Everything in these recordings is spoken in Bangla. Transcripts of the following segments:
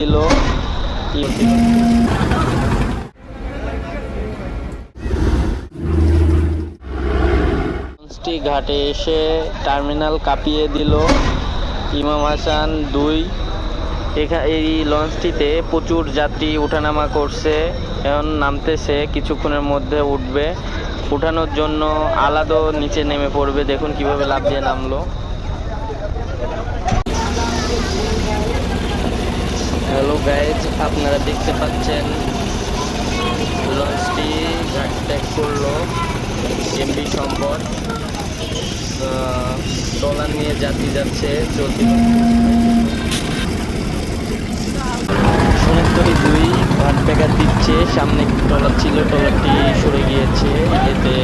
ছিল। ঘাটে এসে টার্মিনাল কাঁপিয়ে দিল। ইমাম হাসান দুই। এই লঞ্চটিতে প্রচুর যাত্রী ওঠানামা করছে। এখন নামতেছে, কিছুক্ষণের মধ্যে উঠবে। উঠানোর জন্য আলাদা নিচে নেমে পড়বে। দেখুন কীভাবে লাভ দিয়ে নামলো। হ্যালো গাইজ আপনারা দেখতে পাচ্ছেন লঞ্চটি ঘাট ত্যাগ করল এমবি সম্পদ। ট্রলার নিয়ে যাত্রী যাচ্ছে, চলতি সোনেশ্বরী দুই ঘাট প্যাকার দিচ্ছে, সামনে একটি ট্রলার ছিল ট্রলারটি সরে গিয়েছে, এতে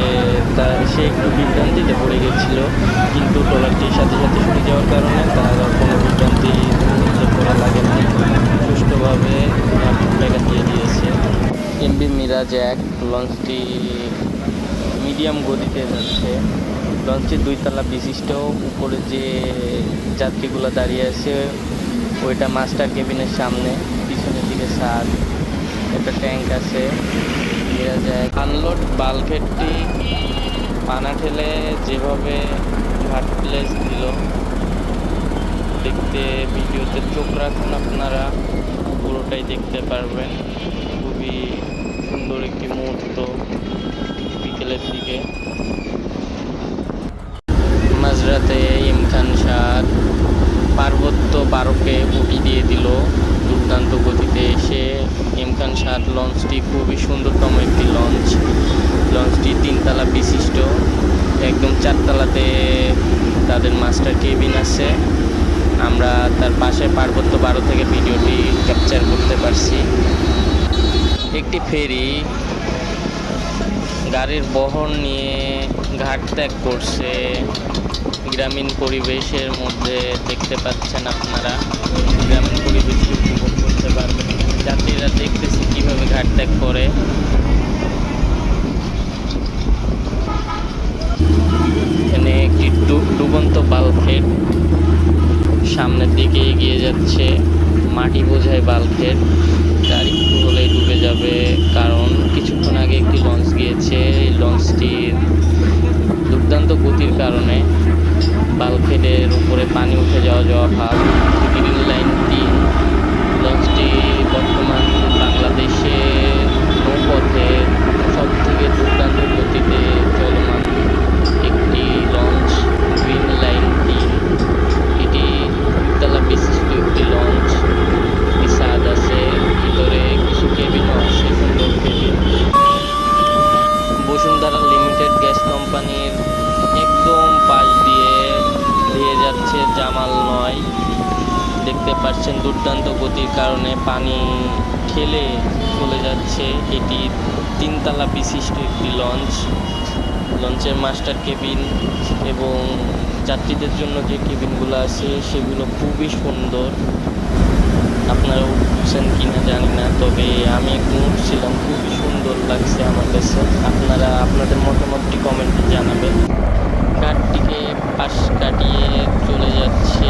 তার সে একটু বিভ্রান্তিতে পড়ে গেছিল, কিন্তু ট্রলারটির সাথে সাথে সরে যাওয়ার কারণে তার আর কোনো বিভ্রান্তি পড়া লাগে নাই সুষ্ঠুভাবে ঘাট প্যাকার দিয়ে দিয়েছে এমবি মিরাজ এক, লঞ্চটি মিডিয়াম গতিতে যাচ্ছে। লঞ্চটি দুইতলা বিশিষ্ট, উপরে যে যাত্রীগুলো দাঁড়িয়ে আছে, ওইটা মাস্টার কেবিনের সামনে, পিছনের দিকে সাদ একটা ট্যাঙ্ক আছে, মিরাজ এক। আনলোড বালঘেটটি পানা ঠেলে যেভাবে ঘাট প্লেস দিল, দেখতে ভিডিওতে চোখ রাখুন আপনারা, পুরোটাই দেখতে পারবেন খুবই সুন্দর একটি মুহূর্ত বিকেলের দিকে মাঝরাতে ইমখান শাহ পার্বত্য বারোকে উঠি দিয়ে দিল। দুর্দান্ত গতিতে এসে ইমখান শাহ লঞ্চটি খুবই সুন্দরতম একটি লঞ্চ। লঞ্চটি তিনতলা বিশিষ্ট। একদম চারতলাতে তাদের মাস্টার কেবিন আছে। আমরা তার পাশে পার্বত্য বারো থেকে ভিডিওটি ক্যাপচার করতে পারছি। একটি ফেরি গাড়ির বহর নিয়ে ঘাট ত্যাগ করছে গ্রামীণ পরিবেশের মধ্যে দেখতে পাচ্ছেন আপনারা। গ্রামীণ পরিবেশকে উপভোগ করতে পারবেন যাত্রীরা দেখতেছি কীভাবে ঘাট ত্যাগ করে। এখানে একটি ডুবন্ত বাল্কহেড সামনের দিকে এগিয়ে যাচ্ছে। মাটি বোঝায় বাল্কহেড গাড়ি হলেই ডুবে যাবে। উপরে পানি উঠে যাওয়া যাওয়া ভাব গ্রিন লাইন তিন লঞ্চটি বর্তমান বাংলাদেশে নৌপথে সব থেকে দুর্দান্ত গতিতে চলমান একটি লঞ্চ গ্রিন লাইন তিন এটি দুতলা বিশিষ্ট একটি লঞ্চ একটি ছাদ আছে ভিতরে কিছু কেবিনও আছে সুন্দর কেবিন বসুন্ধরা লিমিটেড গ্যাস কোম্পানির একদম পাশ দিয়ে দিয়ে যাচ্ছে জামাল নয় দেখতে পাচ্ছেন দুর্দান্ত গতির কারণে পানি ঠেলে চলে যাচ্ছে। এটি তিনতলা বিশিষ্ট একটি লঞ্চ। লঞ্চের মাস্টার কেবিন এবং যাত্রীদের জন্য যে কেবিনগুলো আছে, সেগুলো খুবই সুন্দর। আপনারা উঠছেন কিনা জানি না, তবে আমি একদম উঠছিলাম, খুবই সুন্দর লাগছে আমার কাছে। আপনারা, আপনাদের মতামতটি কমেন্টে জানাবেন। কাঠটিকে পাশ কাটিয়ে চলে যাচ্ছে